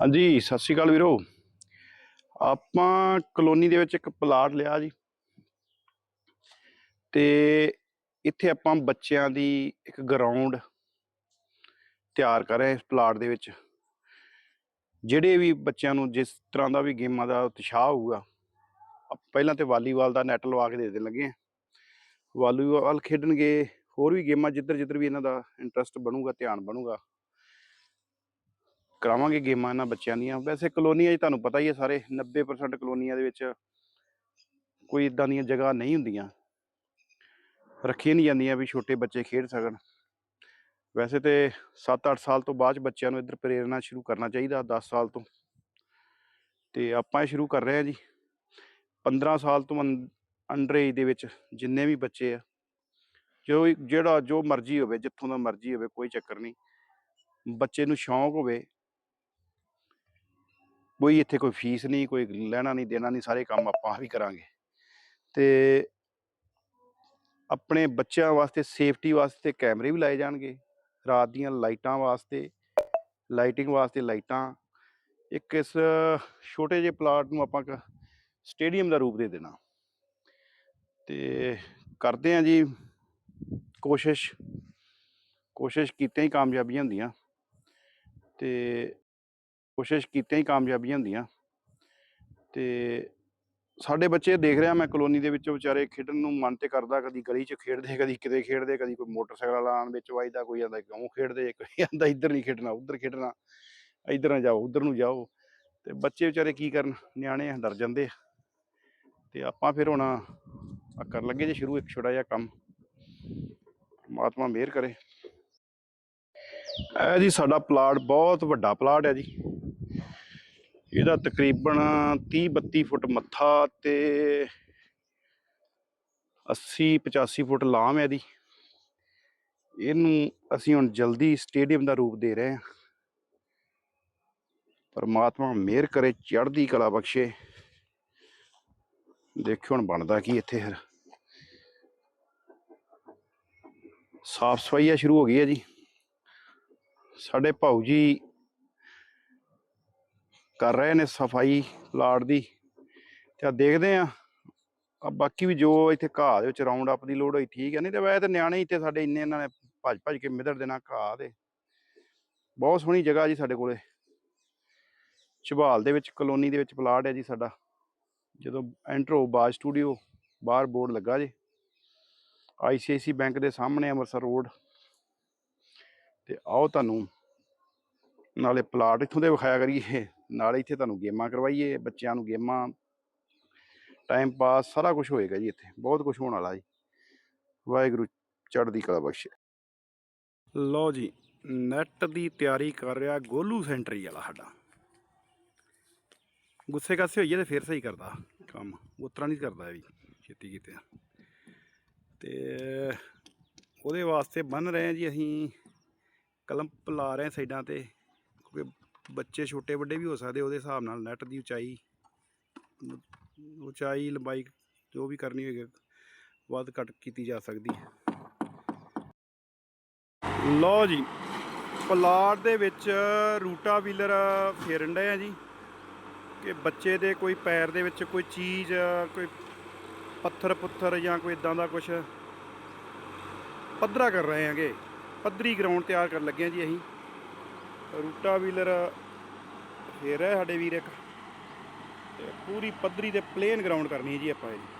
ਹਾਂਜੀ, ਸਤਿ ਸ਼੍ਰੀ ਅਕਾਲ ਵੀਰੋ। ਆਪਾਂ ਕਲੋਨੀ ਦੇ ਵਿੱਚ ਇੱਕ ਪਲਾਟ ਲਿਆ ਜੀ। ਤੇ ਇੱਥੇ ਆਪਾਂ ਬੱਚਿਆਂ ਦੀ ਇੱਕ ਗਰਾਊਂਡ ਤਿਆਰ ਕਰ ਰਹੇ ਹਾਂ ਇਸ ਪਲਾਟ ਦੇ ਵਿੱਚ। ਜਿਹੜੇ ਵੀ ਬੱਚਿਆਂ ਨੂੰ ਜਿਸ ਤਰ੍ਹਾਂ ਦਾ ਵੀ ਗੇਮਾਂ ਦਾ ਉਤਸ਼ਾਹ ਹੋਊਗਾ ਪਹਿਲਾਂ ਤੇ ਵਾਲੀਬਾਲ ਦਾ ਨੈਟ ਲਵਾ ਕੇ ਦੇ ਦੇਣ ਲੱਗੇ ਹਾਂ। ਵਾਲੀਬਾਲ ਖੇਡਣਗੇ, ਹੋਰ ਵੀ ਗੇਮਾਂ ਜਿੱਧਰ ਜਿੱਧਰ ਵੀ ਇਹਨਾਂ ਦਾ ਇੰਟਰਸਟ ਬਣੂਗਾ, ਧਿਆਨ ਬਣੂਗਾ ਕਰਾਵਾਂਗੇ ਗੇਮਾਂ ਇਹਨਾਂ ਬੱਚਿਆਂ ਦੀਆਂ। ਵੈਸੇ ਕਲੋਨੀਆਂ 'ਚ ਤੁਹਾਨੂੰ ਪਤਾ ਹੀ ਹੈ ਸਾਰੇ 90% ਕਲੋਨੀਆਂ ਦੇ ਵਿੱਚ ਕੋਈ ਇਦਾਂ ਦੀਆਂ ਜਗ੍ਹਾ ਨਹੀਂ ਹੁੰਦੀਆਂ। ਰੱਖੀਆਂ ਨਹੀਂ ਜਾਂਦੀਆਂ ਵੀ ਛੋਟੇ ਬੱਚੇ ਖੇਡ ਸਕਣ। ਵੈਸੇ ਤੇ 7-8 ਸਾਲ ਤੋਂ ਬਾਅਦ 'ਚ ਬੱਚਿਆਂ ਨੂੰ ਇੱਧਰ ਪ੍ਰੇਰਨਾ ਸ਼ੁਰੂ ਕਰਨਾ ਚਾਹੀਦਾ 10 ਸਾਲ ਤੋਂ। ਤੇ ਆਪਾਂ ਇਹ ਸ਼ੁਰੂ ਕਰ ਰਹੇ ਹਾਂ ਜੀ। 15 ਸਾਲ ਤੋਂ ਅੰਡਰ ਏਜ ਦੇ ਵਿੱਚ ਜਿੰਨੇ ਵੀ ਬੱਚੇ ਆ, ਜੋ ਜਿਹੜਾ ਜੋ ਮਰਜ਼ੀ ਹੋਵੇ, ਜਿੱਥੋਂ ਦਾ ਮਰਜ਼ੀ ਹੋਵੇ, ਕੋਈ ਚੱਕਰ ਨਹੀਂ। ਬੱਚੇ ਨੂੰ ਸ਼ੌਂਕ ਹੋਵੇ ਕੋਈ ਇੱਥੇ ਕੋਈ ਫੀਸ ਨਹੀਂ, ਕੋਈ ਲੈਣਾ ਨਹੀਂ, ਦੇਣਾ ਨਹੀਂ, ਸਾਰੇ ਕੰਮ ਆਪਾਂ ਵੀ ਕਰਾਂਗੇ। ਤੇ ਆਪਣੇ ਬੱਚਿਆਂ ਵਾਸਤੇ ਸੇਫਟੀ ਵਾਸਤੇ ਕੈਮਰੇ ਵੀ ਲਾਏ ਜਾਣਗੇ। ਰਾਤ ਦੀਆਂ ਲਾਈਟਾਂ ਵਾਸਤੇ, ਲਾਈਟਿੰਗ ਵਾਸਤੇ ਲਾਈਟਾਂ। ਇੱਕ ਇਸ ਛੋਟੇ ਜਿਹੇ ਪਲਾਟ ਨੂੰ ਆਪਾਂ ਇੱਕ ਸਟੇਡੀਅਮ ਦਾ ਰੂਪ ਦੇ ਦੇਣਾ। ਤੇ ਕਰਦੇ ਹਾਂ ਜੀ ਕੋਸ਼ਿਸ਼ ਕੋਸ਼ਿਸ਼ ਕੀਤਿਆਂ ਹੀ ਕਾਮਯਾਬੀਆਂ ਹੁੰਦੀਆਂ। ਤੇ ਕੋਸ਼ਿਸ਼ ਕੀਤੀਆਂ ਹੀ ਕਾਮਯਾਬੀਆਂ ਹੁੰਦੀਆਂ। ਤੇ ਸਾਡੇ ਬੱਚੇ ਦੇਖ ਰਿਹਾ ਮੈਂ ਕਲੋਨੀ ਦੇ ਵਿੱਚੋਂ ਵਿਚਾਰੇ ਖੇਡਣ ਨੂੰ ਮਨ ਤੇ ਕਰਦਾ, ਕਦੀ ਗਲੀ 'ਚ ਖੇਡਦੇ, ਕਦੀ ਕਿਤੇ ਖੇਡਦੇ, ਕਦੀ ਕੋਈ ਮੋਟਰਸਾਈਕਲ ਲਾਉਣ ਵਿੱਚ ਵੱਜਦਾ, ਕੋਈ ਆਂਦਾ ਕਿਉਂ ਖੇਡਦੇ, ਕੋਈ ਆਂਦਾ ਇੱਧਰ ਨਹੀਂ ਖੇਡਣਾ, ਉੱਧਰ ਖੇਡਣਾ, ਇੱਧਰ ਨਾ ਜਾਓ, ਉੱਧਰ ਨੂੰ ਜਾਓ। ਤੇ ਬੱਚੇ ਵਿਚਾਰੇ ਕੀ ਕਰਨ, ਨਿਆਣੇ ਡਰ ਜਾਂਦੇ ਆ। ਤੇ ਆਪਾਂ ਫਿਰ ਹੁਣ ਕਰਨ ਲੱਗੇ ਜੇ ਸ਼ੁਰੂ, ਇੱਕ ਛੋਟਾ ਜਿਹਾ ਕੰਮ। ਪਰਮਾਤਮਾ ਮਿਹਰ ਕਰੇ। ਇਹ ਜੀ ਸਾਡਾ ਪਲਾਟ ਬਹੁਤ ਵੱਡਾ ਪਲਾਟ ਹੈ ਜੀ। ਇਹਦਾ ਤਕਰੀਬਨ 30 32 ਫੁੱਟ ਮੱਥਾ ਤੇ 80 85 ਫੁੱਟ ਲਾਮ ਹੈ ਇਹਦੀ ਇਹਨੂੰ ਅਸੀਂ ਹੁਣ ਜਲਦੀ ਸਟੇਡੀਅਮ ਦਾ ਰੂਪ ਦੇ ਰਹੇ ਹਾਂ। ਪਰਮਾਤਮਾ ਮਿਹਰ ਕਰੇ, ਚੜ੍ਹਦੀ ਕਲਾ ਬਖਸ਼ੇ। ਦੇਖਿਓ ਹੁਣ ਬਣਦਾ ਕੀ ਇੱਥੇ ਫਿਰ। ਸਾਫ਼ ਸਫ਼ਾਈ ਆ, ਸ਼ੁਰੂ ਹੋ ਗਈ ਹੈ ਜੀ। ਸਾਡੇ ਭਾਊ ਜੀ ਕਰ ਰਹੇ ਨੇ ਸਫ਼ਾਈ ਪਲਾਟ ਦੀ ਤੇ ਆ ਦੇਖਦੇ ਆ ਆ ਬਾਕੀ ਵੀ ਜੋ ਇੱਥੇ ਘਾਹ ਦੇ ਵਿੱਚ ਰਾਉਂਡ ਅਪ ਦੀ ਲੋੜ ਹੋਈ ਠੀਕ ਹੈ, ਨਹੀਂ ਤੇ ਵੈਸੇ ਤੇ ਨਿਆਣੇ ਹੀ ਇੱਥੇ ਸਾਡੇ ਇੰਨੇ ਇਹਨਾਂ ਨੇ ਭੱਜ ਭੱਜ ਕੇ ਮਿੱਧਰ ਦੇਣਾ ਘਾਹ ਦੇ। ਬਹੁਤ ਸੋਹਣੀ ਜਗ੍ਹਾ ਜੀ ਸਾਡੇ ਕੋਲੇ। ਝਬਾਲ ਦੇ ਵਿੱਚ, ਕਲੋਨੀ ਦੇ ਵਿੱਚ ਪਲਾਟ ਹੈ ਜੀ ਸਾਡਾ। ਜਦੋਂ ਐਂਟਰ ਹੋ ਬਾਜ ਸਟੂਡੀਓ ਬਾਹਰ ਬੋਰਡ ਲੱਗਾ ਜੀ। ਆਈਸੀਆਈਸੀ ਬੈਂਕ ਦੇ ਸਾਹਮਣੇ ਅੰਮ੍ਰਿਤਸਰ ਰੋਡ ਤੇ ਆਓ ਤੁਹਾਨੂੰ ਨਾਲੇ ਪਲਾਟ ਇੱਥੋਂ ਦੇ ਵਿਖਾਇਆ ਕਰੀਏ। ਨਾਲੇ ਇੱਥੇ ਤੁਹਾਨੂੰ ਗੇਮਾਂ ਕਰਵਾਈਏ, ਬੱਚਿਆਂ ਨੂੰ ਗੇਮਾਂ ਟਾਈਮ ਪਾਸ ਸਾਰਾ ਕੁਝ ਹੋਏਗਾ ਜੀ ਇੱਥੇ। ਬਹੁਤ ਕੁਝ ਹੋਣ ਵਾਲਾ ਜੀ। ਵਾਹਿਗੁਰੂ ਚੜ੍ਹਦੀ ਕਲਾ ਬਖਸ਼ੇ। ਲਓ ਜੀ ਨੈਟ ਦੀ ਤਿਆਰੀ ਕਰ ਰਿਹਾ ਗੋਲੂ ਸੈਂਟਰੀ ਵਾਲਾ ਸਾਡਾ। ਗੁੱਸੇ ਕਾਸੇ ਹੋਈਏ ਤੇ ਫੇਰ ਸਹੀ ਕਰਦਾ ਕੰਮ। ਉਤਰਾ ਨਹੀਂ ਕਰਦਾ ਇਹ ਵੀ, ਛੇਤੀ ਕੀਤੇ ਤੇ ਉਹਦੇ ਵਾਸਤੇ ਬੰਨ ਰਹੇ ਹਾਂ ਜੀ ਅਸੀਂ ਕਲਮ ਲਾ ਰਹੇ ਸਾਈਡਾਂ ਤੇ, ਕਿਉਂਕਿ ਬੱਚੇ ਛੋਟੇ ਵੱਡੇ ਵੀ ਹੋ ਸਕਦੇ ਉਹਦੇ ਹਿਸਾਬ ਨਾਲ ਨੈਟ ਦੀ ਉਚਾਈ ਉਚਾਈ, ਲੰਬਾਈ ਜੋ ਵੀ ਕਰਨੀ ਹੋਏਗੀ, ਵੱਧ ਘੱਟ ਕੀਤੀ ਜਾ ਸਕਦੀ ਹੈ। ਲਓ ਜੀ, ਪਲਾਟ ਦੇ ਵਿੱਚ ਰੂਟਾ ਵੀਲਰ ਫੇਰਨ ਡਏ ਆ ਜੀ, ਕਿ ਬੱਚੇ ਦੇ ਕੋਈ ਪੈਰ ਦੇ ਵਿੱਚ ਕੋਈ ਚੀਜ਼, ਕੋਈ ਪੱਥਰ ਪੁੱਥਰ ਜਾਂ ਕੋਈ ਇਦਾਂ ਦਾ ਕੁਝ ਪੱਧਰਾ ਕਰ ਰਹੇ ਹਾਂਗੇ। ਪੱਧਰੀ ਗਰਾਊਂਡ ਤਿਆਰ ਕਰਨ ਲੱਗੇ ਹਾਂ ਜੀ ਅਸੀਂ। ਰੂਟਾ ਵੀਲਰ ਫੇਰ ਹੈ ਸਾਡੇ ਵੀਰ ਇੱਕ। ਤੇ ਪੂਰੀ ਪੱਧਰੀ ਤੇ ਪਲੇਨ ਗਰਾਊਂਡ ਕਰਨੀ ਹੈ ਜੀ ਆਪਾਂ ਇਹ।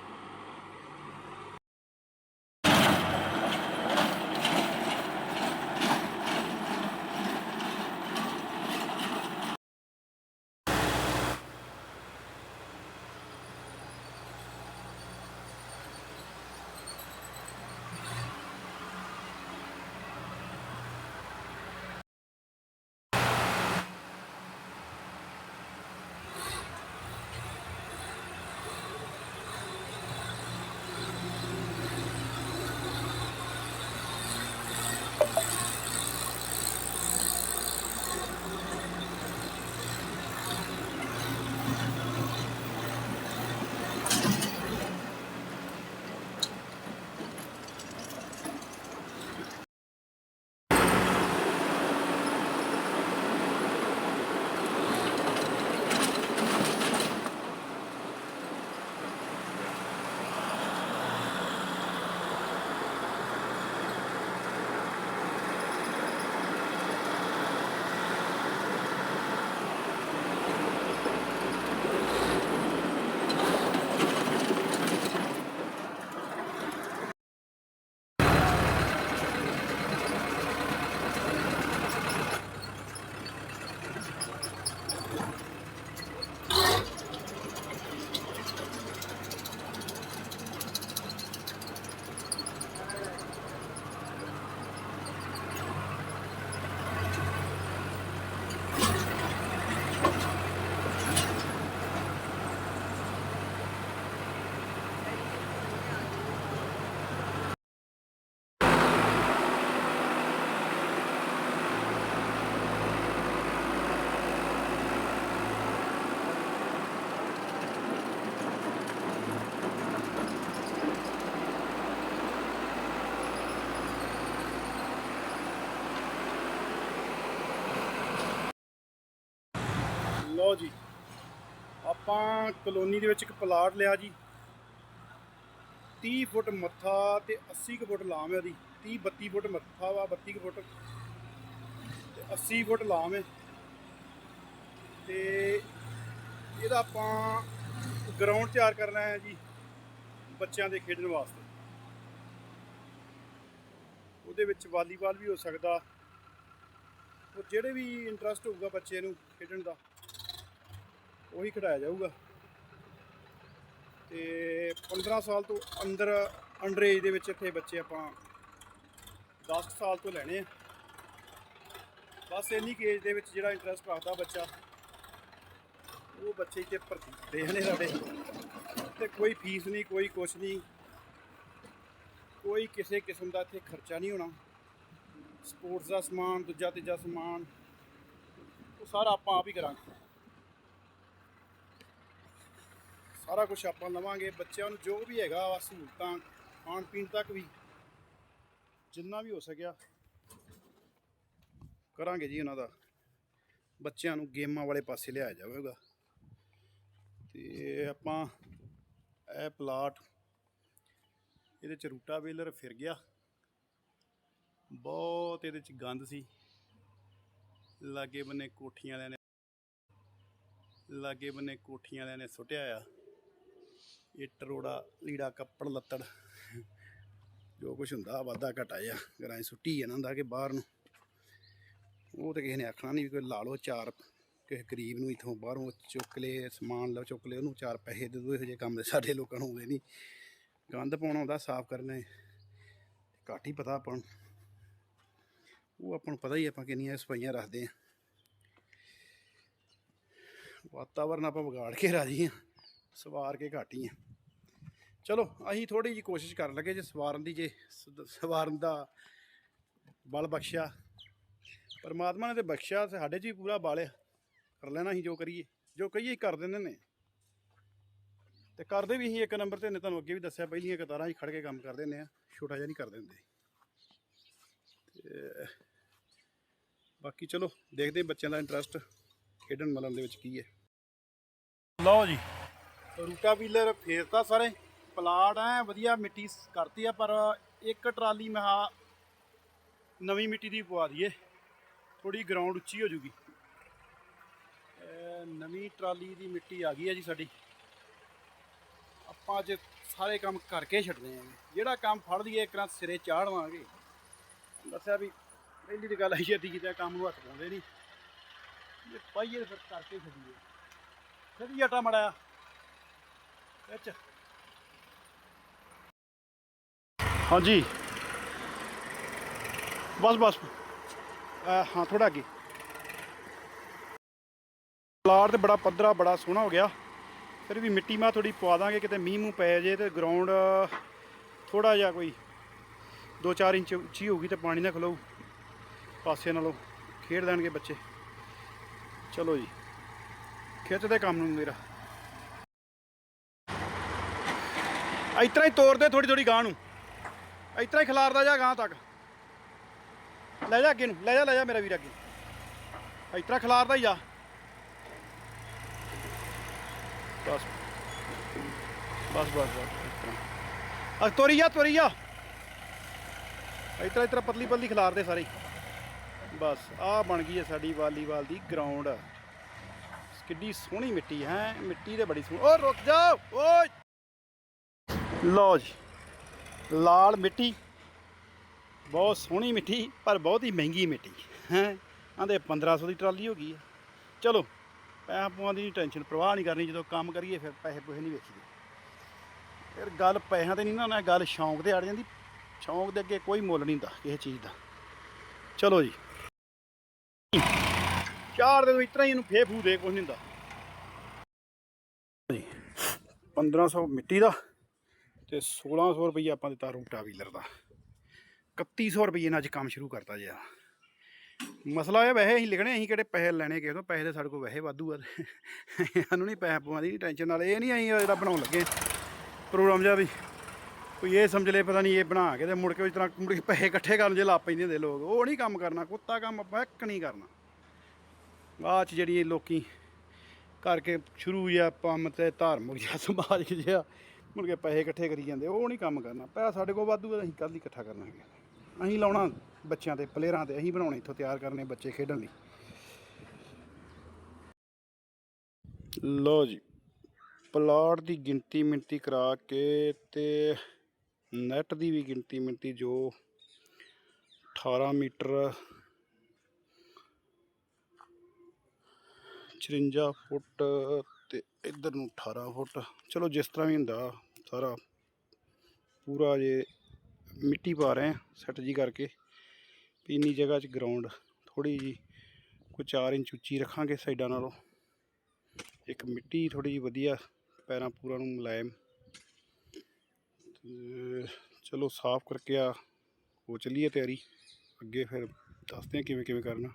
ਆਪਾਂ ਕਲੋਨੀ ਦੇ ਵਿੱਚ ਇੱਕ ਪਲਾਟ ਲਿਆ ਜੀ। 30 ਫੁੱਟ ਮੱਥਾ ਤੇ 80 ਕੁ ਫੁੱਟ ਲਾਮ ਹੈ ਉਹਦੀ। 30 32 ਫੁੱਟ ਮੱਥਾ ਵਾ 32 ਕੁ ਫੁੱਟ ਤੇ 80 ਫੁੱਟ ਲਾਮ ਹੈ। ਤੇ ਇਹਦਾ ਆਪਾਂ ਗਰਾਊਂਡ ਤਿਆਰ ਕਰਨਾ ਹੈ ਜੀ ਬੱਚਿਆਂ ਦੇ ਖੇਡਣ ਵਾਸਤੇ। ਉਹਦੇ ਵਿੱਚ ਵਾਲੀਬਾਲ ਵੀ ਹੋ ਸਕਦਾ। ਉਹ ਜਿਹੜੇ ਵੀ ਇੰਟਰਸਟ ਹੋਊਗਾ ਬੱਚੇ ਨੂੰ ਖੇਡਣ ਦਾ। ਉਹੀ ਖਿਡਾਇਆ ਜਾਊਗਾ। ਤੇ 15 ਸਾਲ ਤੋਂ ਅੰਦਰ ਅੰਡਰ ਏਜ ਦੇ ਵਿੱਚ ਇੱਥੇ ਬੱਚੇ ਆਪਾਂ 10 ਸਾਲ ਤੋਂ ਲੈਣੇ ਆ। ਬਸ ਇੰਨੀ ਏਜ ਦੇ ਵਿੱਚ ਜਿਹੜਾ ਇੰਟਰਸਟ ਰੱਖਦਾ ਬੱਚਾ, ਉਹ ਬੱਚੇ ਇੱਥੇ ਭਰਤੀ ਦੇਖਣੇ ਸਾਡੇ। ਤੇ ਕੋਈ ਫੀਸ ਨਹੀਂ, ਕੋਈ ਕੁਛ ਨਹੀਂ। ਕੋਈ ਕਿਸੇ ਕਿਸਮ ਦਾ ਇੱਥੇ ਖਰਚਾ ਨਹੀਂ ਹੋਣਾ। ਸਪੋਰਟਸ ਦਾ ਸਮਾਨ, ਦੂਜਾ ਤੀਜਾ ਸਮਾਨ, ਉਹ ਸਾਰਾ ਆਪਾਂ ਆਪ ਹੀ ਕਰਾਂਗੇ। ਸਾਰਾ ਕੁਝ ਆਪਾਂ ਲਵਾਂਗੇ, ਬੱਚਿਆਂ ਨੂੰ ਜੋ ਵੀ ਹੈਗਾ ਵਾ ਸਹੂਲਤਾਂ, ਖਾਣ ਪੀਣ ਤੱਕ ਵੀ, ਜਿੰਨਾ ਵੀ ਹੋ ਸਕਿਆ, ਕਰਾਂਗੇ ਜੀ ਉਹਨਾਂ ਦਾ। ਬੱਚਿਆਂ ਨੂੰ ਗੇਮਾਂ ਵਾਲੇ ਪਾਸੇ ਲਿਆਇਆ ਜਾਵੇਗਾ। ਤੇ ਆਪਾਂ ਇਹ ਪਲਾਟ, ਇਹਦੇ ਚ ਰੂਟਾ ਵੇਲਰ ਫਿਰ ਗਿਆ। ਬਹੁਤ ਇਹਦੇ ਚ ਗੰਦ ਸੀ। ਲਾਗੇ ਬੰਨੇ ਕੋਠੀਆਂ ਵਾਲਿਆਂ ਨੇ, ਲਾਗੇ ਬੰਨੇ ਕੋਠੀਆਂ ਵਾਲਿਆਂ ਨੇ ਸੁੱਟਿਆ ਆ। ਇੱਟ, ਰੋੜਾ, ਲੀੜਾ, ਕੱਪੜ, ਲੱਤੜ, ਜੋ ਕੁਝ ਹੁੰਦਾ, ਵਾਧਾ ਘਟਾ ਆ ਗਰਾਂ ਸੁੱਟੀ ਜਾਂਦਾ ਹੁੰਦਾ ਕਿ ਬਾਹਰ ਨੂੰ। ਉਹ ਤੇ ਕਿਸੇ ਨੇ ਆਖਣਾ ਨਹੀਂ ਕੋਈ ਲਾ ਲਓ ਚਾਰ, ਕਿਸੇ ਗਰੀਬ ਨੂੰ ਇਥੋਂ ਬਾਹਰੋਂ ਚੁੱਕ ਲਏ, ਸਮਾਨ ਲਓ, ਚੁੱਕ ਲਏ, ਉਹਨੂੰ ਚਾਰ ਪੈਸੇ ਦੇ ਦਿਓ, ਇਹੋ ਜਿਹੇ ਕੰਮ ਦੇ ਸਾਡੇ ਲੋਕਾਂ ਨੂੰ ਆਉਂਦੇ ਨਹੀਂ ਗੰਦ ਪਾਉਣਾ ਹੁੰਦਾ, ਸਾਫ਼ ਕਰਨਾ ਘੱਟ ਹੀ ਪਤਾ ਆਪਾਂ ਨੂੰ। ਉਹ ਆਪਾਂ ਨੂੰ ਪਤਾ ਹੀ ਆਪਾਂ ਕਿੰਨੀਆਂ ਸਫਾਈਆਂ ਰੱਖਦੇ ਆ। ਵਾਤਾਵਰਨ ਆਪਾਂ ਵਿਗਾੜ ਕੇ ਰਾਜੀ ਆ, ਸਵਾਰ ਕੇ ਘੱਟ ਹੀ ਆ। ਚਲੋ ਅਸੀਂ ਥੋੜੀ ਜੀ ਕੋਸ਼ਿਸ਼ ਕਰਨ ਲੱਗੇ ਜੇ ਸਵਾਰਨ ਦੀ ਜੇ ਸਵਾਰਨ ਦਾ ਬਲ ਬਖਸ਼ਿਆ। ਪਰਮਾਤਮਾ ਨੇ ਤੇ ਬਖਸ਼ਿਆ ਸਾਡੇ 'ਚ ਵੀ ਪੂਰਾ ਬਲ ਆ। ਕਰ ਲੈਣਾ ਅਸੀਂ ਜੋ ਕਰੀਏ ਜੋ ਕਹੀਏ ਕਰ ਦਿੰਦੇ ਨੇ। ਤੇ ਕਰਦੇ ਵੀ ਅਸੀਂ ਇੱਕ ਨੰਬਰ ਤੇ ਨੇ ਤੁਹਾਨੂੰ ਅੱਗੇ ਵੀ ਦੱਸਿਆ ਪਹਿਲੀਆਂ ਕਤਾਰਾਂ 'ਚ ਖੜ ਕੇ ਕੰਮ ਕਰਦੇ ਨੇ ਆ ਛੋਟਾ ਜਿਹਾ ਨਹੀਂ ਕਰ ਦਿੰਦੇ ਤੇ ਬਾਕੀ ਚਲੋ ਦੇਖਦੇ ਬੱਚਿਆਂ ਦਾ ਇੰਟਰਸਟ ਖੇਡਣ ਮਲਣ ਦੇ ਵਿੱਚ ਕੀ ਹੈ। ਲਓ ਜੀ। ਰੂਟਾ ਵੀਲਰ ਫੇਰਤਾ ਸਾਰੇ। ਪਲਾਟ ਐ, ਵਧੀਆ ਮਿੱਟੀ ਸ- ਕਰਤੀ ਆ, ਪਰ ਇੱਕ ਟਰਾਲੀ ਮਹਾ ਨਵੀਂ ਮਿੱਟੀ ਦੀ ਪਵਾ ਦਈਏ। ਥੋੜੀ ਗਰਾਊਂਡ ਉੱਚੀ ਹੋ ਜੂਗੀ। ਇਹ ਨਵੀਂ ਟਰਾਲੀ ਦੀ ਮਿੱਟੀ ਆ ਗਈ ਹੈ ਜੀ ਸਾਡੀ। ਆਪਾਂ ਅੱਜ ਸਾਰੇ ਕੰਮ ਕਰਕੇ ਛੱਡਦੇ ਆਂ। ਜਿਹੜਾ ਕੰਮ ਫੜ ਲਈਏ, ਇੱਕ ਨਾਲ ਸਿਰੇ ਚਾੜਵਾਂਗੇ ਦੱਸਿਆ ਵੀ ਪਹਿਲੀ ਤਾਂ ਗੱਲ ਆਈ ਹੈ ਕਿ ਕੰਮ ਨੂੰ ਹੱਥ ਪਾਉਂਦੇ ਨਹੀਂ ਇਹ ਪਾਈਏ ਫਿਰ ਕਰਕੇ ਛੱਡੀਏ। ਛੱਡੀ ਆਟਾ ਮੜਾਇਆ ਵਿੱਚ। ਹਾਂਜੀ। ਬਸ ਬਸ। ਹਾਂ ਥੋੜਾ ਅੱਗੇ। ਪਲਾਟ ਤੇ ਬੜਾ ਪੱਧਰਾ, ਬੜਾ ਸੋਹਣਾ ਹੋ ਗਿਆ। ਫਿਰ ਵੀ ਮਿੱਟੀ ਮਾ ਥੋੜੀ ਪਵਾ ਦਾਂਗੇ, ਕਿਤੇ ਮੀਂਹ ਮੂੰਹ ਪੈ ਜੇ ਤੇ ਗਰਾਊਂਡ ਥੋੜਾ ਜਿਹਾ ਕੋਈ 2-4 ਇੰਚ ਉੱਚੀ ਹੋਊਗੀ ਤੇ ਪਾਣੀ ਨਾ ਖਲੋ ਪਾਸੇ ਨਾਲੋਂ। ਖੇਡ ਲੈਣਗੇ ਬੱਚੇ। ਚਲੋ ਜੀ। ਖਿੱਚਦੇ ਕੰਮ ਨੂੰ ਮੇਰਾ। ਇਸ ਹੀ ਤੋਰਦੇ ਥੋੜੀ ਥੋੜੀ ਗਾਂ ਨੂੰ। ਇਸ ਹੀ ਖਿਲਾਰਦਾ ਜਾ ਗਾਂ ਤੱਕ। ਲੈ ਜਾ ਅੱਗੇ ਨੂੰ, ਲੈ ਜਾ ਲੈ ਜਾ ਮੇਰਾ ਵੀਰ ਅੱਗੇ। ਇਸ ਖਿਲਾਰਦਾ ਹੀ ਜਾ ਬਸ। ਬਸ ਬਸ ਬਸ, ਇਸ ਤੋਰੀ ਜਾ ਤੋਰੀ ਜਾ ਇਸ ਤਰ੍ਹਾਂ ਪਤਲੀ ਪਤਲੀ ਖਿਲਾਰਦੇ ਸਾਰੇ। ਬਸ ਆ ਬਣ ਗਈ ਹੈ ਸਾਡੀ ਵਾਲੀਬਾਲ ਦੀ ਗਰਾਊਂਡ ਕਿੱਡੀ ਸੋਹਣੀ ਮਿੱਟੀ ਹੈ ਮਿੱਟੀ ਤੇ ਬੜੀ ਸੋਹਣੀ। ਓ ਰੁਕ ਜਾ। ਓਏ। ਲਓ ਜੀ। ਲਾਲ ਮਿੱਟੀ, ਬਹੁਤ ਸੋਹਣੀ ਮਿੱਟੀ, ਪਰ ਬਹੁਤ ਹੀ ਮਹਿੰਗੀ ਮਿੱਟੀ, ਹੈ। ਆਂਦੇ 1500 ਦੀ ਟਰਾਲੀ ਹੋ ਗਈ ਹੈ ਚਲੋ, ਪੈਸਾ ਪੂਆਂ ਦੀ ਟੈਨਸ਼ਨ, ਪ੍ਰਵਾਹ ਨਹੀਂ ਕਰਨੀ, ਜਦੋਂ ਕੰਮ ਕਰੀਏ ਫਿਰ ਪੈਸੇ ਪੂਸੇ ਨਹੀਂ ਵੇਖੀਦੇ ਫਿਰ ਗੱਲ ਪੈਸਿਆਂ ਤੇ ਨਹੀਂ ਨਾ ਨਾ ਗੱਲ ਸ਼ੌਂਕ ਤੇ ਅੜ ਜਾਂਦੀ। ਸ਼ੌਂਕ ਦੇ ਅੱਗੇ ਕੋਈ ਮੁੱਲ ਨਹੀਂ ਹੁੰਦਾ ਕਿਸੇ ਚੀਜ਼ ਦਾ। ਚਲੋ ਜੀ। ਚਾਰ ਦੇ ਇਤਨਾ ਹੀ ਇਹਨੂੰ ਫੇ ਫੂ ਦੇ ਕੁਝ ਨਹੀਂ ਹੁੰਦਾ। ਜੀ। 1500 ਮਿੱਟੀ ਦਾ ਤੇ 1600 ਰੁਪਈਆ ਆਪਾਂ ਦਿੱਤਾ ਰੂਟਾ ਵੀਲਰ ਦਾ। 3100 ਰੁਪਈਏ ਨਾਲ ਅੱਜ ਕੰਮ ਸ਼ੁਰੂ ਕਰਤਾ ਜੀ ਆ। ਮਸਲਾ ਇਹ ਵੈਸੇ ਅਸੀਂ ਲਿਖਣੇ, ਅਸੀਂ ਕਿਹੜੇ ਪੈਸੇ ਲੈਣੇ ਕਿਸੇ ਤੋਂ? ਪੈਸੇ ਦੇ ਸਾਡੇ ਕੋਲ ਵੈਸੇ ਵਾਧੂ ਆ। ਸਾਨੂੰ ਨਹੀਂ ਪੈਸੇ ਪਵਾਉਂਦੀ ਨਹੀਂ ਟੈਨਸ਼ਨ ਨਾਲ। ਇਹ ਨਹੀਂ ਅਸੀਂ ਜਿਹੜਾ ਬਣਾਉਣ ਲੱਗੇ। ਪ੍ਰੋਗਰਾਮ ਜਿਹਾ ਵੀ। ਕੋਈ ਇਹ ਸਮਝ ਲੈ, ਪਤਾ ਨਹੀਂ ਇਹ ਬਣਾ ਕੇ ਤੇ ਮੁੜ ਕੇ ਇਸ ਤਰ੍ਹਾਂ ਮੁੜ ਕੇ ਪੈਸੇ ਇਕੱਠੇ ਕਰਨ ਜੇ ਲਾ ਪੈਂਦੇ ਹੁੰਦੇ ਲੋਕ। ਉਹ ਨਹੀਂ ਕੰਮ ਕਰਨਾ, ਕੁੱਤਾ ਕੰਮ ਆਪਾਂ ਇੱਕ ਨਹੀਂ ਕਰਨਾ। ਬਾਅਦ ਚ ਜਿਹੜੀ ਲੋਕੀ ਕਰਕੇ ਸ਼ੁਰੂ ਜਿਹਾ ਆਪਾਂ ਤੇ ਧਾਰਮਿਕ ਜਿਹਾ ਸਮਾਜ ਜਿਹਾ। ਮੁੜ ਕੇ ਪੈਸੇ ਇਕੱਠੇ ਕਰੀ ਜਾਂਦੇ ਉਹ ਨਹੀਂ ਕੰਮ ਕਰਨਾ। ਪੈਸਾ ਸਾਡੇ ਕੋਲ ਵਾਧੂ ਹੈ, ਅਸੀਂ ਕੱਲ੍ਹ ਹੀ ਇਕੱਠਾ ਕਰਨਾ ਹੈਗਾ। ਅਸੀਂ ਲਾਉਣਾ ਬੱਚਿਆਂ ਤੇ ਪਲੇਅਰਾਂ ਤੇ ਅਸੀਂ ਬਣਾਉਣੇ ਇੱਥੋਂ ਤਿਆਰ ਕਰਨੇ ਬੱਚੇ ਖੇਡਣ ਲਈ। ਲੋ ਜੀ ਪਲਾਟ ਦੀ ਗਿਣਤੀ ਮਿਣਤੀ ਕਰਾ ਕੇ ਤੇ ਨੈਟ ਦੀ ਵੀ ਗਿਣਤੀ ਮਿਣਤੀ ਜੋ 18 ਮੀਟਰ 54 ਫੁੱਟ ਤੇ ਇੱਧਰ ਨੂੰ 18 ਫੁੱਟ। ਚਲੋ ਜਿਸ ਤਰ੍ਹਾਂ ਵੀ ਹੁੰਦਾ ਸਾਰਾ ਪੂਰਾ ਜੇ ਮਿੱਟੀ ਪਾ ਰਹੇ ਆ ਸੈੱਟ ਜੀ ਕਰਕੇ ਵੀ ਇੰਨੀ ਜਗ੍ਹਾ 'ਚ ਗਰਾਊਂਡ ਥੋੜੀ ਜੀ ਕੋਈ 4 ਇੰਚ ਉੱਚੀ ਰੱਖਾਂਗੇ ਸਾਈਡਾਂ ਨਾਲੋਂ। ਇੱਕ ਮਿੱਟੀ ਥੋੜੀ ਜਿਹੀ ਵਧੀਆ, ਪੈਰਾਂ ਪੂਰਾ ਨੂੰ ਮੁਲਾਇਮ। ਚਲੋ ਸਾਫ਼ ਕਰਕੇ ਆ, ਹੋ ਚੱਲੀਏ ਤਿਆਰੀ। ਅੱਗੇ ਫਿਰ ਦੱਸਦੇ ਆ ਕਿਵੇਂ ਕਿਵੇਂ ਕਰਨਾ।